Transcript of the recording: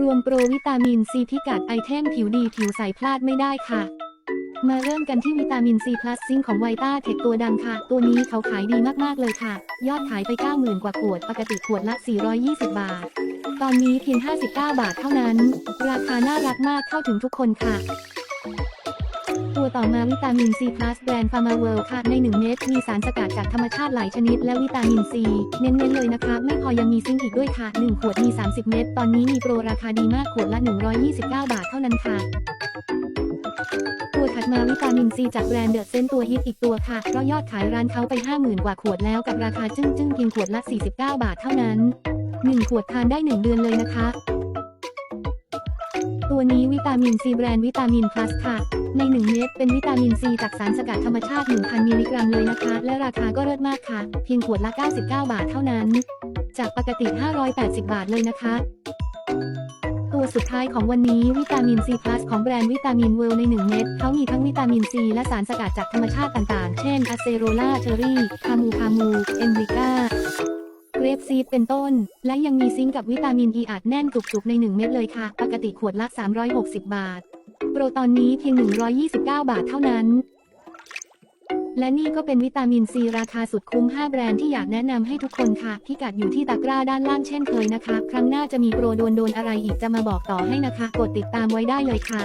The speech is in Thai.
รวมโปรวิตามินซีพิกัดไอเทมผิวดีผิวใสพลาดไม่ได้ค่ะ มาเริ่มกันที่วิตามินซีพลัสซิงของไวต้าเทคตัวดังค่ะ ตัวนี้เขาขายดีมากๆเลยค่ะ ยอดขายไป 90,000 กว่าขวด ปกติขวดละ 420 บาท ตอนนี้เพียง 59 บาทเท่านั้น ราคาน่ารักมากเข้าถึงทุกคนค่ะ ตัวต่อมาวิตามินซีพลัสแบรนด์ฟาร์มาเวิลด์ค่ะ ใน 1 เม็ดมีสารสกัดจากธรรมชาติหลายชนิดและวิตามินซี เน้นๆเลยนะคะ ไม่พอยังมีซิงค์อีกด้วยค่ะ 1 ขวดมี 30 เม็ดตอนนี้มีโปรราคาดีมากขวดละ 129 บาทเท่านั้นค่ะตัวถัดมาวิตามินซีจากแบรนด์เดอะเซนตัวฮิตอีกตัวค่ะ เพราะยอดขายร้านเขาไป 50,000 กว่าขวดแล้วกับราคาจึ้งจึ้งๆเพียงขวดละ 49 บาทเท่านั้น 1 ขวดทานได้ 1 เดือนเลยนะคะ ตัวนี้วิตามินซีแบรนด์วิตามินพลัสค่ะ ใน 1 เม็ดเป็นวิตามินซีจากสารสกัดธรรมชาติ 1,000 มิลลิกรัมเลยนะคะ และราคาก็เลิศมากค่ะ เพียงขวดละ 99 บาทเท่านั้น จากปกติ 580 บาทเลยนะคะ ตัวสุดท้ายของวันนี้วิตามินซีพลัสของแบรนด์วิตามินเวลใน 1 เม็ดเขามีทั้งวิตามินซีและสารสกัดจากธรรมชาติต่างๆ เช่นอะเซโรล่าเชอรี่ คามูคามู เอมบริก้า ซีดเป็นต้น และยังมีซิงค์กับวิตามินอีอัดแน่นจุกๆใน 1 เม็ดเลยค่ะ ปกติขวดละ 360 บาท โปรตอนนี้เพียง 129 บาทเท่านั้น และนี่ก็เป็นวิตามินซีราคาสุดคุ้ม 5 แบรนด์ที่อยากแนะนำให้ทุกคนค่ะ พิกัดอยู่ที่ตะกร้าด้านล่างเช่นเคยนะคะ ครั้งหน้าจะมีโปรโดนๆอะไรอีกจะมาบอกต่อให้นะคะ กดติดตามไว้ได้เลยค่ะ